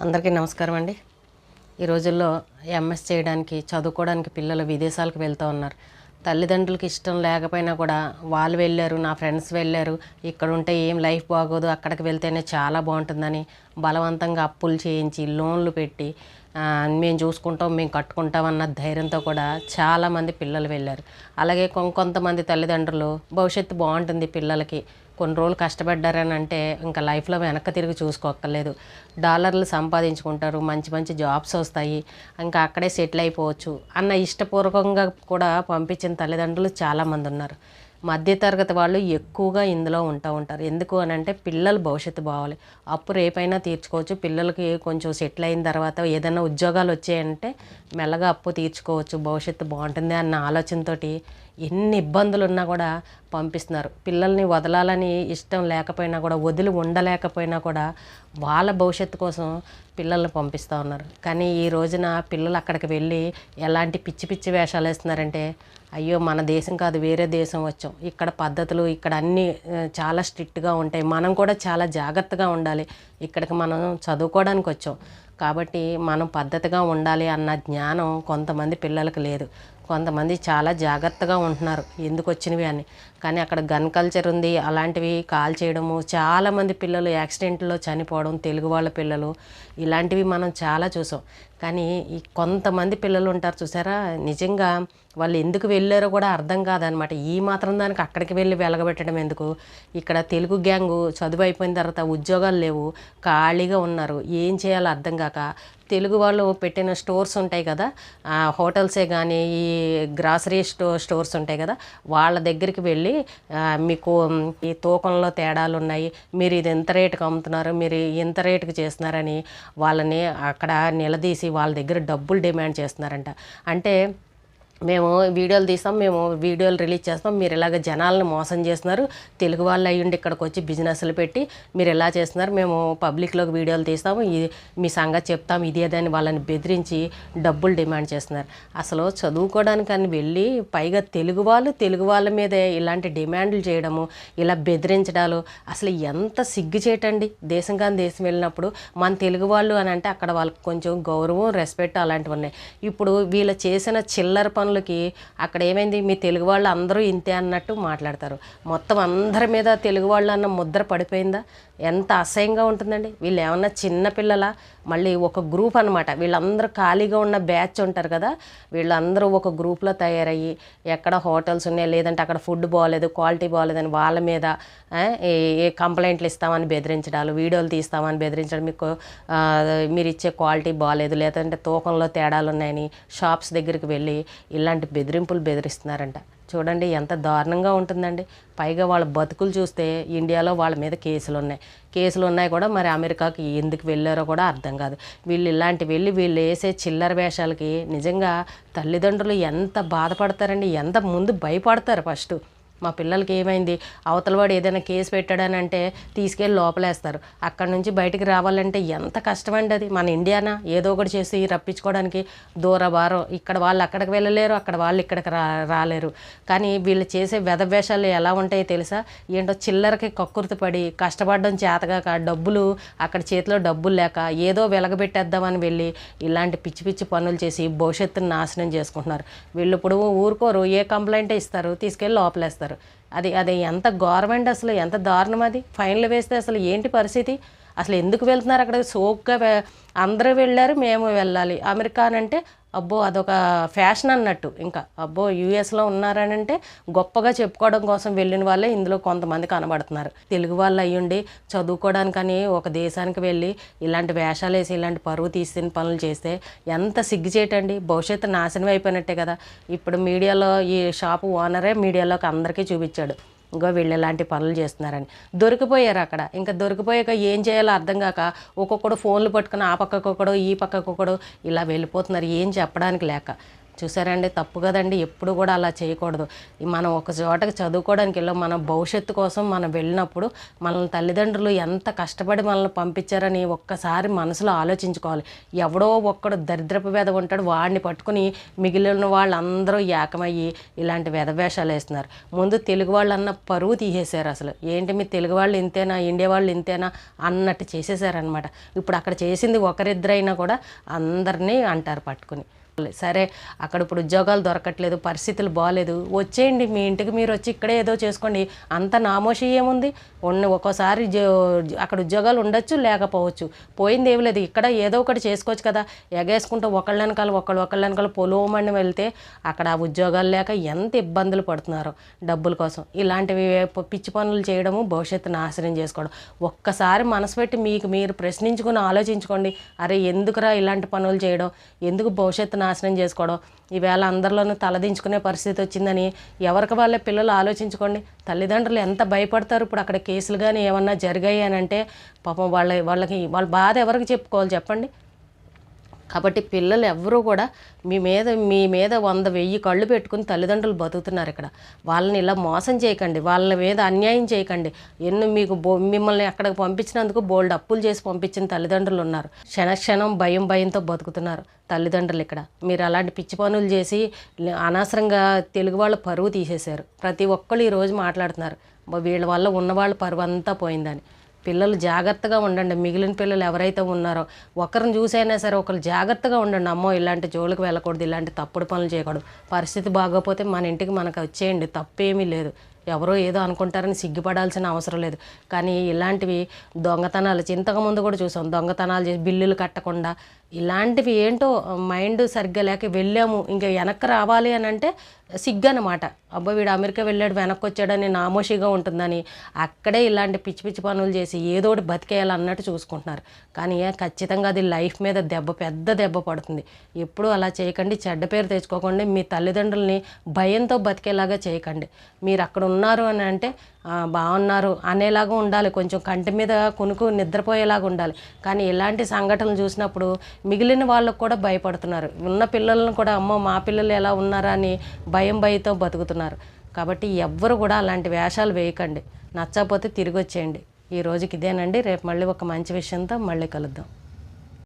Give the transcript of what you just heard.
అందరికీ నమస్కారం అండి. ఈ రోజుల్లో ఎంఎస్ చేయడానికి చదువుకోవడానికి పిల్లలు విదేశాలకు వెళ్తూ ఉన్నారు. తల్లిదండ్రులకి ఇష్టం లేకపోయినా కూడా వాళ్ళు వెళ్ళారు నా ఫ్రెండ్స్ వెళ్ళారు. ఇక్కడ ఉంటే ఏం లైఫ్ బాగోదు అక్కడికి వెళ్తేనే చాలా బాగుంటుందని బలవంతంగా అప్పులు చేయించి లోన్లు పెట్టి మేము చూసుకుంటాం మేము కట్టుకుంటాం అన్న ధైర్యంతో కూడా చాలామంది పిల్లలు వెళ్ళారు. అలాగే కొం- కొంతమంది తల్లిదండ్రులు భవిష్యత్తు బాగుంటుంది పిల్లలకి. కొన్ని రోజులు కష్టపడ్డారని అంటే ఇంకా లైఫ్లో వెనక్కి తిరిగి చూసుకోక్కర్లేదు. డాలర్లు సంపాదించుకుంటారు మంచి మంచి జాబ్స్ వస్తాయి ఇంకా అక్కడే సెటిల్ అయిపోవచ్చు అన్న ఇష్టపూర్వకంగా కూడా పంపించిన తల్లిదండ్రులు చాలామంది ఉన్నారు. మధ్యతరగతి వాళ్ళు ఎక్కువగా ఇందులో ఉంటూ ఉంటారు. ఎందుకు అని అంటే పిల్లల భవిష్యత్తు బావాలి. అప్పు రేపైనా తీర్చుకోవచ్చు. పిల్లలకి కొంచెం సెటిల్ అయిన తర్వాత ఏదైనా ఉద్యోగాలు వచ్చాయంటే మెల్లగా అప్పు తీర్చుకోవచ్చు. భవిష్యత్తు బాగుంటుంది అన్న ఆలోచనతోటి ఎన్ని ఇబ్బందులు ఉన్నా కూడా పంపిస్తున్నారు. పిల్లల్ని వదలాలని ఇష్టం లేకపోయినా కూడా వదిలి ఉండలేకపోయినా కూడా వాళ్ళ భవిష్యత్తు కోసం పిల్లల్ని పంపిస్తూ ఉన్నారు. కానీ ఈ రోజున పిల్లలు అక్కడికి వెళ్ళి ఎలాంటి పిచ్చి పిచ్చి వేషాలు వేస్తున్నారంటే అయ్యో మన దేశం కాదు వేరే దేశం వచ్చాం. ఇక్కడ పద్ధతులు ఇక్కడ అన్నీ చాలా స్ట్రిక్ట్గా ఉంటాయి. మనం కూడా చాలా జాగ్రత్తగా ఉండాలి. ఇక్కడికి మనం చదువుకోవడానికి వచ్చాం. కాబట్టి మనం పద్ధతిగా ఉండాలి అన్న జ్ఞానం కొంతమంది పిల్లలకు లేదు. కొంతమంది చాలా జాగ్రత్తగా ఉంటున్నారు. ఎందుకు వచ్చినవి అని. కానీ అక్కడ గన్ కల్చర్ ఉంది అలాంటివి కాల్ చేయడము చాలామంది పిల్లలు యాక్సిడెంట్లో చనిపోవడం తెలుగు వాళ్ళ పిల్లలు ఇలాంటివి మనం చాలా చూసాం. కానీ ఈ కొంతమంది పిల్లలు ఉంటారు చూసారా నిజంగా వాళ్ళు ఎందుకు వెళ్ళారో కూడా అర్థం కాదనమాట. ఈ మాత్రం దానికి అక్కడికి వెళ్ళి వెలగబెట్టడం ఎందుకు? ఇక్కడ తెలుగు గ్యాంగు చదువు అయిపోయిన తర్వాత ఉద్యోగాలు లేవు ఖాళీగా ఉన్నారు ఏం చేయాలో అర్థం కాక తెలుగు వాళ్ళు పెట్టిన స్టోర్స్ ఉంటాయి కదా హోటల్సే కానీ ఈ గ్రాసరీ స్టో స్టోర్స్ ఉంటాయి కదా వాళ్ళ దగ్గరికి వెళ్ళి మీకు ఈ తూకంలో తేడాలు ఉన్నాయి మీరు ఇది ఎంత రేటుకి అమ్ముతున్నారు మీరు ఎంత రేటుకి చేస్తున్నారని వాళ్ళని అక్కడ నిలదీసి వాళ్ళ దగ్గర డబ్బులు డిమాండ్ చేస్తున్నారంట. అంటే మేము వీడియోలు తీస్తాం మేము వీడియోలు రిలీజ్ చేస్తాం. మీరు ఇలాగ జనాలను మోసం చేస్తున్నారు. తెలుగు వాళ్ళు అయ్యుండి ఇక్కడికి వచ్చి బిజినెస్లు పెట్టి మీరు ఎలా చేస్తున్నారు? మేము పబ్లిక్లోకి వీడియోలు తీస్తాము. ఇది మీ సంగతి చెప్తాం. ఇది అదని వాళ్ళని బెదిరించి డబ్బులు డిమాండ్ చేస్తున్నారు. అసలు చదువుకోవడానికి అని వెళ్ళి పైగా తెలుగు వాళ్ళు తెలుగు వాళ్ళ మీదే ఇలాంటి డిమాండ్లు చేయడము ఇలా బెదిరించడాలు అసలు ఎంత సిగ్గు చేయటండి దేశం కానీ దేశం వెళ్ళినప్పుడు మన తెలుగు వాళ్ళు అని అంటే అక్కడ వాళ్ళకి కొంచెం గౌరవం రెస్పెక్ట్ అలాంటివి ఉన్నాయి. ఇప్పుడు వీళ్ళు చేసిన చిల్లర పనులకి అక్కడ ఏమైంది? మీ తెలుగు వాళ్ళు అందరూ ఇంతే అన్నట్టు మాట్లాడతారు. మొత్తం అందరి మీద తెలుగు వాళ్ళు అన్న ముద్ర పడిపోయిందా? ఎంత అసహ్యంగా ఉంటుందండి. వీళ్ళు ఏమన్నా చిన్నపిల్లల మళ్ళీ ఒక గ్రూప్ అనమాట వీళ్ళందరూ ఖాళీగా ఉన్న బ్యాచ్ ఉంటారు కదా. వీళ్ళందరూ ఒక గ్రూప్లో తయారయ్యి ఎక్కడ హోటల్స్ ఉన్నాయి? లేదంటే అక్కడ ఫుడ్ బాగాలేదు క్వాలిటీ బాగాలేదని వాళ్ళ మీద ఏ ఏ కంప్లైంట్లు ఇస్తామని బెదిరించడాలు వీడియోలు తీస్తామని బెదిరించడం మీకు మీరు ఇచ్చే క్వాలిటీ బాగాలేదు లేదంటే తూకంలో తేడాలు ఉన్నాయని షాప్స్ దగ్గరికి వెళ్ళి ఇలాంటి బెదిరింపులు బెదిరిస్తున్నారంట. చూడండి ఎంత దారుణంగా ఉంటుందండి. పైగా వాళ్ళ బతుకులు చూస్తే ఇండియాలో వాళ్ళ మీద కేసులు ఉన్నాయి. కేసులు ఉన్నాయి కూడా మరి అమెరికాకి ఎందుకు వెళ్ళారో కూడా అర్థం కాదు. వీళ్ళు ఇలాంటి వెళ్ళి వీళ్ళు వేసే చిల్లర వేషాలకి నిజంగా తల్లిదండ్రులు ఎంత బాధపడతారండి. ఎంత ముందు భయపడతారు ఫస్ట్. మా పిల్లలకి ఏమైంది? అవతలవాడు ఏదైనా కేసు పెట్టాడని అంటే తీసుకెళ్ళి లోపలేస్తారు. అక్కడ నుంచి బయటికి రావాలంటే ఎంత కష్టమండి అది. మన ఇండియానా? ఏదో ఒకటి చేసి రప్పించుకోవడానికి దూర భారం ఇక్కడ వాళ్ళు అక్కడికి వెళ్ళలేరు అక్కడ వాళ్ళు ఇక్కడికి రా రాలేరు. కానీ వీళ్ళు చేసే వెధవేషాలు ఎలా ఉంటాయో తెలుసా? ఏంటో చిల్లరకి కక్కుర్తి పడి కష్టపడడం చేతగాక డబ్బులు అక్కడ చేతిలో డబ్బులు లేక ఏదో వెలగబెట్టేద్దామని వెళ్ళి ఇలాంటి పిచ్చి పిచ్చి పనులు చేసి భవిష్యత్తును నాశనం చేసుకుంటున్నారు. వీళ్ళు ఇప్పుడు ఊరుకోరు. ఏ కంప్లైంట్ ఇస్తారు. తీసుకెళ్ళి లోపలేస్తారు. అది అది ఎంత గవర్నమెంట్ అసలు ఎంత దారుణం అది? ఫైన్లు వేస్తే అసలు ఏంటి పరిస్థితి? అసలు ఎందుకు వెళ్తున్నారు అక్కడ? సోక్గా అందరూ వెళ్ళారు మేము వెళ్ళాలి. అమెరికా అని అంటే అబ్బో అదొక ఫ్యాషన్ అన్నట్టు. ఇంకా అబ్బో యూఎస్లో ఉన్నారనంటే గొప్పగా చెప్పుకోవడం కోసం వెళ్ళిన వాళ్ళే ఇందులో కొంతమంది కనబడుతున్నారు. తెలుగు వాళ్ళు అయ్యుండి చదువుకోవడానికని ఒక దేశానికి వెళ్ళి ఇలాంటి వేషాలు వేసి ఇలాంటి పరువు తీసిన పనులు చేస్తే ఎంత సిగ్గుచేటండి భవిష్యత్తు నాశనం అయిపోయినట్టే కదా. ఇప్పుడు మీడియాలో ఈ షాపు ఓనరే మీడియాలోకి అందరికీ చూపించాడు. ఇంకో వీళ్ళు ఇలాంటి పనులు చేస్తున్నారని. దొరికిపోయారు అక్కడ. ఇంకా దొరికిపోయాక ఏం చేయాలో అర్థం కాక ఒక్కొక్కడు ఫోన్లు పట్టుకుని ఆ పక్కకు ఒకడు ఈ పక్కకు ఒకడు ఇలా వెళ్ళిపోతున్నారు. ఏం చెప్పడానికి లేక. చూసారండి? తప్పు కదండి. ఎప్పుడు కూడా అలా చేయకూడదు. మనం ఒక చోటకి చదువుకోవడానికి వెళ్ళాం. మన భవిష్యత్తు కోసం మనం వెళ్ళినప్పుడు మనల్ని తల్లిదండ్రులు ఎంత కష్టపడి మనల్ని పంపించారని ఒక్కసారి మనసులో ఆలోచించుకోవాలి. ఎవడో ఒక్కడు దరిద్రపు వేద ఉంటాడు. వాడిని పట్టుకుని మిగిలిన వాళ్ళందరూ ఏకమయ్యి ఇలాంటి వెధవేషాలు వేస్తున్నారు. ముందు తెలుగు వాళ్ళు అన్న పరువు తీసేశారు అసలు. ఏంటి మీ తెలుగు వాళ్ళు ఇంతేనా? ఇండియా వాళ్ళు ఇంతేనా? అన్నట్టు చేసేసారనమాట ఇప్పుడు అక్కడ చేసింది ఒకరిద్దరైనా కూడా అందరినీ అంటారు పట్టుకుని. సరే అక్కడ ఇప్పుడు ఉద్యోగాలు దొరకట్లేదు పరిస్థితులు బాగాలేదు వచ్చేయండి మీ ఇంటికి మీరు వచ్చి ఇక్కడే ఏదో చేసుకోండి. అంత నామోషి ఏముంది? ఉన్న ఒక్కోసారి జో- అక్కడ ఉద్యోగాలు ఉండొచ్చు లేకపోవచ్చు. పోయింది ఏమి లేదు ఇక్కడ ఏదో ఒకటి చేసుకోవచ్చు కదా. ఎగేసుకుంటూ ఒకళ్ళ వెనకాల ఒకళ్ళు ఒకళ్ళ వెనకాల పొలోమని వెళ్తే అక్కడ ఆ ఉద్యోగాలు లేక ఎంత ఇబ్బందులు పడుతున్నారు డబ్బుల కోసం. ఇలాంటివి పిచ్చి పనులు చేయడము భవిష్యత్తు నాశనం చేసుకోవడం. ఒక్కసారి మనసు పెట్టి మీకు మీరు ప్రశ్నించుకుని ఆలోచించుకోండి. అరే ఎందుకురా ఇలాంటి పనులు చేయడం? ఎందుకు భవిష్యత్తు నాశనం చేసుకోవడం. ఈవేళ అందరిలోనూ తలదించుకునే పరిస్థితి వచ్చిందని ఎవరికి వాళ్ళే పిల్లలు ఆలోచించుకోండి. తల్లిదండ్రులు ఎంత భయపడతారు? ఇప్పుడు అక్కడ కేసులు కానీ ఏమన్నా జరిగాయి అని అంటే పాపం వాళ్ళ వాళ్ళకి వాళ్ళ బాధ ఎవరికి చెప్పుకోవాలి చెప్పండి? కాబట్టి పిల్లలు ఎవ్వరూ కూడా మీ మీద మీ మీద వంద వెయ్యి కళ్ళు పెట్టుకుని తల్లిదండ్రులు బతుకుతున్నారు ఇక్కడ. వాళ్ళని ఇలా మోసం చేయకండి వాళ్ళ మీద అన్యాయం చేయకండి. ఎన్నో మీకు బో మిమ్మల్ని అక్కడికి పంపించినందుకు బోల్డ్ అప్పులు చేసి పంపించిన తల్లిదండ్రులు ఉన్నారు. క్షణ క్షణం భయం భయంతో బతుకుతున్నారు తల్లిదండ్రులు ఇక్కడ. మీరు అలాంటి పిచ్చి పనులు చేసి అనవసరంగా తెలుగు వాళ్ళ పరువు తీసేశారు. ప్రతి ఒక్కళ్ళు ఈరోజు మాట్లాడుతున్నారు. వీళ్ళ వల్ల ఉన్నవాళ్ళ పరువు అంతా పోయిందని. పిల్లలు జాగ్రత్తగా ఉండండి. మిగిలిన పిల్లలు ఎవరైతే ఉన్నారో ఒకరిని చూసైనా సరే ఒకరు జాగ్రత్తగా ఉండండి. అమ్మో ఇలాంటి జోలికి వెళ్ళకూడదు ఇలాంటి తప్పుడు పనులు చేయకూడదు. పరిస్థితి బాగోపోతే మన ఇంటికి మనకు వచ్చేయండి. తప్పేమీ లేదు. ఎవరో ఏదో అనుకుంటారని సిగ్గుపడాల్సిన అవసరం లేదు. కానీ ఇలాంటివి దొంగతనాలు ఇంతకుముందు కూడా చూసాం. దొంగతనాలు చేసి బిల్లులు కట్టకుండా ఇలాంటివి ఏంటో మైండ్ సరిగ్గా లేక వెళ్ళాము ఇంకా వెనక్కి రావాలి అని అంటే సిగ్గు అనమాట అబ్బా వీడు అమెరికా వెళ్ళాడు వెనక్కి వచ్చాడని నామోషిగా ఉంటుందని అక్కడే ఇలాంటి పిచ్చి పిచ్చి పనులు చేసి ఏదో ఒకటి బతికేయాలన్నట్టు చూసుకుంటున్నారు. కానీ ఖచ్చితంగా అది లైఫ్ మీద దెబ్బ పెద్ద దెబ్బ పడుతుంది. ఎప్పుడూ అలా చేయకండి చెడ్డ పేరు తెచ్చుకోకండి మీ తల్లిదండ్రుల్ని భయంతో బతికేలాగా చేయకండి. మీరు అక్కడ ఉన్నారు అని అంటే బాగున్నారు అనేలాగా ఉండాలి. కొంచెం కంటి మీద కొనుక్కు నిద్రపోయేలాగా ఉండాలి. కానీ ఇలాంటి సంఘటనలు చూసినప్పుడు మిగిలిన వాళ్ళకు కూడా భయపడుతున్నారు. ఉన్న పిల్లలను కూడా అమ్మో మా పిల్లలు ఎలా ఉన్నారా? అని భయం భయంతో బతుకుతున్నారు. కాబట్టి ఎవ్వరు కూడా అలాంటి వేషాలు వేయకండి. నచ్చకపోతే తిరిగి వచ్చేయండి ఈ రోజుకి ఇదేనండి. రేపు మళ్ళీ ఒక మంచి విషయంతో మళ్ళీ కలుద్దాం.